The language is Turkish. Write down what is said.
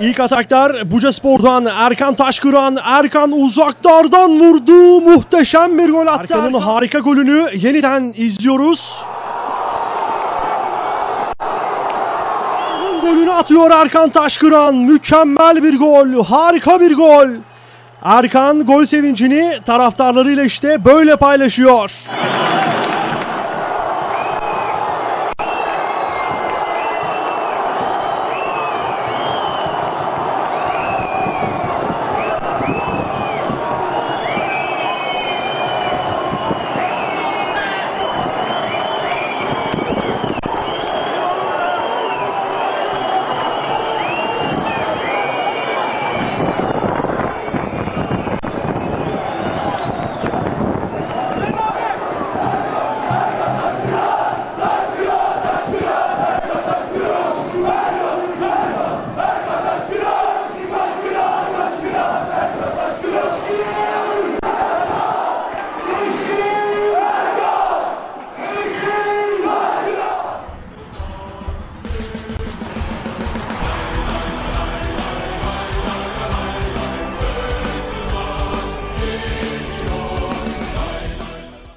İlk ataklar Buca Spor'dan Erkan Taşkıran. Erkan uzaklardan vurdu. Muhteşem bir gol attı. Erkan'ın harika golünü yeniden izliyoruz. Golünü atıyor Erkan Taşkıran. Mükemmel bir gol. Harika bir gol. Erkan gol sevincini taraftarlarıyla işte böyle paylaşıyor.